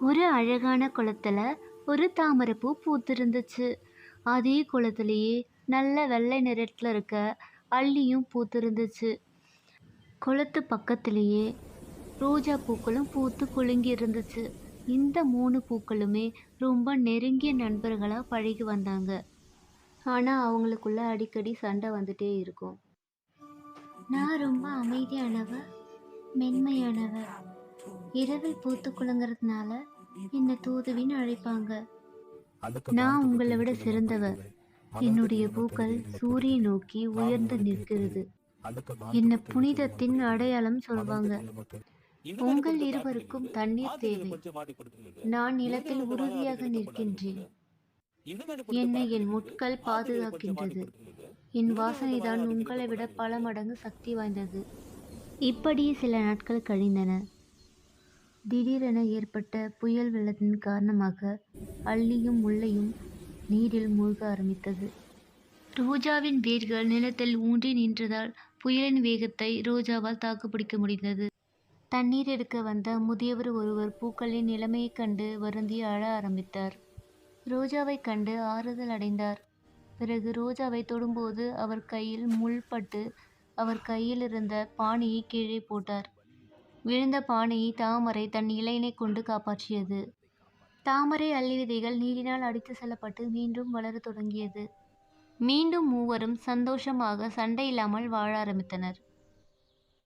ஒரு அழகான குளத்துல ஒரு தாமரைப்பூ பூத்திருந்துச்சு. அதே குளத்துலேயே நல்ல வெள்ளை நிறத்தில் இருக்க அள்ளியும் பூத்திருந்துச்சு. குளத்து பக்கத்துலேயே ரோஜா பூக்களும் பூத்து குலுங்கி இருந்துச்சு. இந்த மூணு பூக்களுமே ரொம்ப நெருங்கிய நண்பர்களாக பழகி வந்தாங்க. ஆனால் அவங்களுக்குள்ள அடிக்கடி சண்டை வந்துட்டே இருக்கும். நான் ரொம்ப அமைதியானவ? மென்மையானவ? இரவில் பூத்து குலுங்குறதுனால என்னை தூதுவின்னு அழைப்பாங்க. நான் உங்களை விட சிறந்தவ என்னுடைய பூக்கள் சூரிய நோக்கி உயர்ந்து நிற்கிறது. என்ன புனிதத்தின் அடையாளம் சொல்வாங்க. உங்கள் இருவருக்கும் தண்ணீர் தேவை. நான் நிலத்தில் உறுதியாக நிற்கின்றேன். என்னை என் முட்கள் பாதுகாக்கின்றது. என் வாசனைதான் உங்களை விட பல மடங்கு சக்தி வாய்ந்தது. இப்படியே சில நாட்கள் கழிந்தன. திடீரென ஏற்பட்ட புயல் வெள்ளத்தின் காரணமாக அள்ளியும் முள்ளையும் நீரில் மூழ்க ஆரம்பித்தது. ரோஜாவின் வேர்கள் நிலத்தில் ஊன்றி நின்றதால் புயலின் வேகத்தை ரோஜாவால் தாக்குப்பிடிக்க முடிந்தது. தண்ணீர் எடுக்க வந்த முதியவர் ஒருவர் பூக்களின் நிலைமையைக் கண்டு வருந்தி அழ ஆரம்பித்தார். ரோஜாவை கண்டு ஆறுதல் அடைந்தார். பிறகு ரோஜாவை தொடும்போது அவர் கையில் முள் பட்டு அவர் கையில் இருந்த பானையை கீழே போட்டார். விழுந்த பானையை தாமரை தன் இலையினை கொண்டு காப்பாற்றியது. தாமரை அள்ளி விதைகள் நீரினால் அடித்து செல்லப்பட்டு மீண்டும் வளரத் தொடங்கியது. மீண்டும் மூவரும் சந்தோஷமாக சண்டை இல்லாமல் வாழ ஆரம்பித்தனர்.